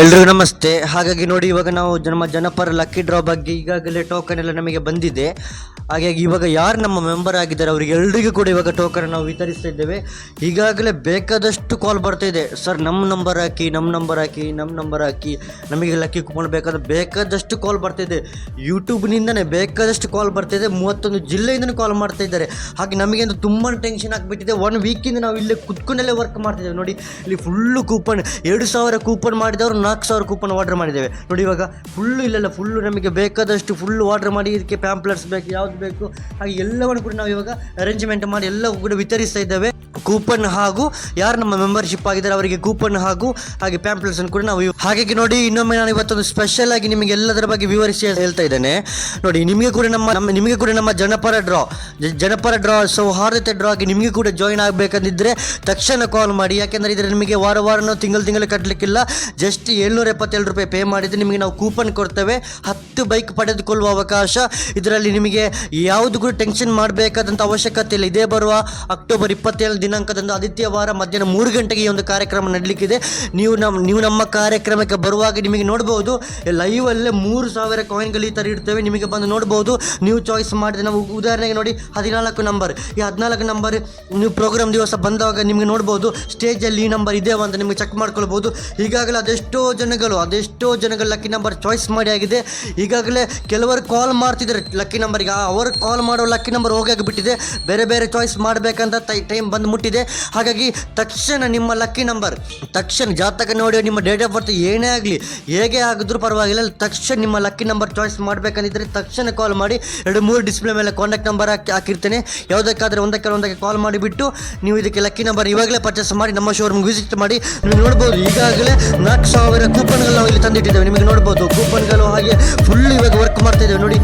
ಎಲ್ರಿಗೂ ನಮಸ್ತೆ. ಹಾಗಾಗಿ ನೋಡಿ, ಇವಾಗ ನಾವು ನಮ್ಮ ಜನಪರ ಲಕ್ಕಿ ಡ್ರಾ ಬಗ್ಗೆ ಈಗಾಗಲೇ ಟೋಕನ್ ಎಲ್ಲ ನಮಗೆ ಬಂದಿದೆ. ಹಾಗಾಗಿ ಇವಾಗ ಯಾರು ನಮ್ಮ ಮೆಂಬರ್ ಆಗಿದ್ದಾರೆ ಅವರಿಗೆ ಎಲ್ರಿಗೂ ಕೂಡ ಇವಾಗ ಟೋಕನ್ ನಾವು ವಿತರಿಸ್ತಾ ಇದ್ದೇವೆ. ಈಗಾಗಲೇ ಬೇಕಾದಷ್ಟು ಕಾಲ್ ಬರ್ತಾ ಇದೆ. ಸರ್ ನಮ್ಮ ನಂಬರ್ ಹಾಕಿ ನಮ್ಮ ನಂಬರ್ ಹಾಕಿ ನಮ್ಮ ನಂಬರ್ ಹಾಕಿ, ನಮಗೆ ಲಕ್ಕಿ ಕೂಪನ್ ಬೇಕಾದ ಬೇಕಾದಷ್ಟು ಕಾಲ್ ಬರ್ತಿದೆ ಯೂಟ್ಯೂಬ್ನಿಂದನೇ ಬೇಕಾದಷ್ಟು ಕಾಲ್ ಬರ್ತಾಯಿದೆ ಮೂವತ್ತೊಂದು ಜಿಲ್ಲೆಯಿಂದನೂ ಕಾಲ್ ಮಾಡ್ತಾ ಇದ್ದಾರೆ. ಹಾಗೆ ನಮಗೆ ಅಂತ ತುಂಬ ಟೆನ್ಷನ್ ಆಗಿಬಿಟ್ಟಿದೆ. ಒನ್ ವೀಕಿಂದ ನಾವು ಇಲ್ಲೇ ಕುತ್ಕೊಂಡಲ್ಲೇ ವರ್ಕ್ ಮಾಡ್ತಿದ್ದೇವೆ. ನೋಡಿ, ಇಲ್ಲಿ ಫುಲ್ಲು ಕೂಪನ್ ಎರಡು ಸಾವಿರ ಕೂಪನ್ ಮಾಡಿದವರು ನಾಲ್ಕು ಸಾವಿರ ಕೂಪನ್ ಆರ್ಡರ್ ಮಾಡಿದ್ದೇವೆ. ನೋಡಿ ಇವಾಗ ಫುಲ್ಲು ಇಲ್ಲೆಲ್ಲ ಫುಲ್ಲು ನಮಗೆ ಬೇಕಾದಷ್ಟು ಫುಲ್ಲು ಆರ್ಡರ್ ಮಾಡಿ, ಇದಕ್ಕೆ ಪ್ಯಾಂಪ್ಲೆಟ್ಸ್ ಬೇಕು, ಯಾವ್ದು ಬೇಕು, ಹಾಗೆ ಎಲ್ಲವನ್ನು ಕೂಡ ನಾವು ಇವಾಗ ಅರೇಂಜ್ಮೆಂಟ್ ಮಾಡಿ ಎಲ್ಲವೂ ಕೂಡ ವಿತರಿಸ್ತಾ ಇದ್ದೇವೆ. ಕೂಪನ್ ಹಾಗೂ ಯಾರು ನಮ್ಮ ಮೆಂಬರ್ಶಿಪ್ ಆಗಿದ್ದಾರೆ ಅವರಿಗೆ ಕೂಪನ್ ಹಾಗೂ ಹಾಗೆ ಪ್ಯಾಂಪ್ಲೆಟ್ಸ್ ಕೂಡ ನಾವು ಹಾಗಾಗಿ ನೋಡಿ, ಇನ್ನೊಮ್ಮೆ ನಾನು ಇವತ್ತೊಂದು ಸ್ಪೆಷಲ್ ಆಗಿ ನಿಮಗೆ ಎಲ್ಲದರ ಬಗ್ಗೆ ವಿವರಿಸಿ ಹೇಳ್ತಾ ಇದ್ದೇನೆ. ನೋಡಿ, ನಿಮಗೆ ಕೂಡ ನಮ್ಮ ನಮ್ಮ ನಿಮಗೆ ಕೂಡ ನಮ್ಮ ಜನಪರ ಡ್ರಾ ಜನಪರ ಡ್ರಾ ಸೌಹಾರ್ದತೆ ಡ್ರಾ ಆಗಿ ನಿಮಗೆ ಕೂಡ ಜಾಯಿನ್ ಆಗಬೇಕಂದಿದ್ರೆ ತಕ್ಷಣ ಕಾಲ್ ಮಾಡಿ. ಯಾಕೆಂದರೆ ಇದರ ನಿಮಗೆ ವಾರ ವಾರನೂ ತಿಂಗಳು ತಿಂಗಳು ಕಟ್ಟಲಿಕ್ಕಿಲ್ಲ ಜಸ್ಟ್ ಏಳ್ನೂರ ಎಪ್ಪತ್ತೇಳು ರೂಪಾಯಿ ಪೇ ಮಾಡಿದರೆ ನಿಮಗೆ ನಾವು ಕೂಪನ್ ಕೊಡ್ತೇವೆ. ಹತ್ತು ಬೈಕ್ ಪಡೆದುಕೊಳ್ಳುವ ಅವಕಾಶ. ಇದರಲ್ಲಿ ನಿಮಗೆ ಯಾವುದು ಕೂಡ ಟೆನ್ಷನ್ ಮಾಡಬೇಕಾದಂಥ ಅವಶ್ಯಕತೆ ಇಲ್ಲ. ಇದೇ ಬರುವ ಅಕ್ಟೋಬರ್ ಇಪ್ಪತ್ತೇಳು ದಿನಾಂಕದಂದು ಆದಿತ್ಯವಾರ ಮಧ್ಯಾಹ್ನ ಮೂರು ಗಂಟೆಗೆ ಈ ಒಂದು ಕಾರ್ಯಕ್ರಮ ನಡೀಲಿಕ್ಕಿದೆ. ನೀವು ನಮ್ಮ ನೀವು ನಮ್ಮ ಕಾರ್ಯಕ್ರಮಕ್ಕೆ ಬರುವಾಗ ನಿಮಗೆ ನೋಡ್ಬೋದು. ಲೈವಲ್ಲೇ ಮೂರು ಸಾವಿರ ಕಾಯಿನ್ಗಳು ಈ ಥರ ಇರ್ತೇವೆ. ನಿಮಗೆ ಬಂದು ನೋಡ್ಬೋದು. ನೀವು ಚಾಯ್ಸ್ ಮಾಡಿದ್ರೆ ನಾವು ಉದಾಹರಣೆಗೆ ನೋಡಿ ಹದಿನಾಲ್ಕು ನಂಬರ್ ಈ ಹದಿನಾಲ್ಕು ನಂಬರ್ ನೀವು ಪ್ರೋಗ್ರಾಮ್ ದಿವಸ ಬಂದಾಗ ನಿಮಗೆ ನೋಡ್ಬೋದು. ಸ್ಟೇಜಲ್ಲಿ ಈ ನಂಬರ್ ಇದೆ ಅಂತ ನಿಮಗೆ ಚೆಕ್ ಮಾಡ್ಕೊಳ್ಬೋದು. ಈಗಾಗಲೇ ಅದೆಷ್ಟೋ ಜನಗಳು ಅದೆಷ್ಟೋ ಜನಗಳು ಲಕ್ಕಿ ನಂಬರ್ ಚಾಯ್ಸ್ ಮಾಡಿ ಆಗಿದೆ. ಈಗಾಗಲೇ ಕೆಲವರು ಕಾಲ್ ಮಾಡ್ತಿದ್ದಾರೆ. ಲಕ್ಕಿ ನಂಬರ್ಗೆ ಅವರು ಕಾಲ್ ಮಾಡೋ ಲಕ್ಕಿ ನಂಬರ್ ಹೋಗಾಗಿಬಿಟ್ಟಿದೆ ಬೇರೆ ಬೇರೆ ಚಾಯ್ಸ್ ಮಾಡಬೇಕಂತ ಟೈಮ್ ಬಂದು ಮುಟ್ಟಿದೆ ಹಾಗಾಗಿ ತಕ್ಷಣ ನಿಮ್ಮ ಲಕ್ಕಿ ನಂಬರ್ ತಕ್ಷಣ ಜಾತಕ ನೋಡಿ ನಿಮ್ಮ ಡೇಟ್ ಆಫ್ ಬರ್ತ್ ಏನೇ ಆಗಲಿ, ಹೇಗೆ ಆಗಿದ್ರೂ ಪರವಾಗಿಲ್ಲ. ತಕ್ಷಣ ನಿಮ್ಮ ಲಕ್ಕಿ ನಂಬರ್ ಚಾಯ್ಸ್ ಮಾಡಬೇಕಂದಿದ್ರೆ ತಕ್ಷಣ ಕಾಲ್ ಮಾಡಿ ಎರಡು ಮೂರು ಡಿಸ್ಪ್ಲೇ ಮೇಲೆ ಕಾಂಟ್ಯಾಕ್ಟ್ ನಂಬರ್ ಹಾಕಿ ಹಾಕಿರ್ತೇನೆ. ಯಾವುದಕ್ಕಾದ್ರೆ ಒಂದಕ್ಕೆ ಒಂದಕ್ಕೆ ಕಾಲ್ ಮಾಡಿಬಿಟ್ಟು ನೀವು ಇದಕ್ಕೆ ಲಕ್ಕಿ ನಂಬರ್ ಇವಾಗಲೇ ಪರ್ಚೇಸ್ ಮಾಡಿ, ನಮ್ಮ ಶೋರೂಮ್ಗೆ ವಿಸಿಟ್ ಮಾಡಿ. ನೀವು ನೋಡ್ಬೋದು, ಈಗಾಗಲೇ ನಾಲ್ಕು ಸಾವಿರ ಕೂಪನ್ಗಳು ಇಲ್ಲಿ ತಂದಿಟ್ಟಿದ್ದೇವೆ. ನಿಮಗೆ ನೋಡ್ಬೋದು ಕೂಪನ್ಗಳು ಹಾಗೆ ಫುಲ್ ಇವಾಗ ವರ್ಕ್ ಮಾಡ್ತಾ ಇದ್ದೇವೆ. ನೋಡಿ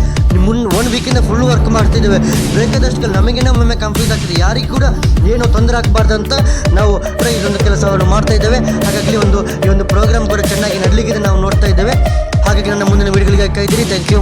ಮುನ್ ಒನ್ ವೀಕಿಂದ ಫುಲ್ ವರ್ಕ್ ಮಾಡ್ತಿದ್ದೇವೆ. ಬೇಕಾದಷ್ಟು ನಮಗೆ ಒಮ್ಮೆ ಕಂಪ್ಲೀಟ್ ಆಗ್ತದೆ. ಯಾರಿಗೂ ಕೂಡ ಏನು ತೊಂದರೆ ಆಗಬಾರ್ದು ಅಂತ ನಾವು ಇದೊಂದು ಕೆಲಸವನ್ನು ಮಾಡ್ತಾ ಇದ್ದೇವೆ. ಹಾಗಾಗಿ ಒಂದು, ಈ ಒಂದು ಪ್ರೋಗ್ರಾಮ್ ಕೂಡ ಚೆನ್ನಾಗಿ ನಡಲಿಕ್ಕೆ ನಾವು ನೋಡ್ತಾ ಇದ್ದೇವೆ. ಹಾಗಾಗಿ ನನ್ನ ಮುಂದಿನ ವಿಡಿಯೋಗಳಿಗೆ ಕಾಯ್ದಿರಿ ಥ್ಯಾಂಕ್ ಯು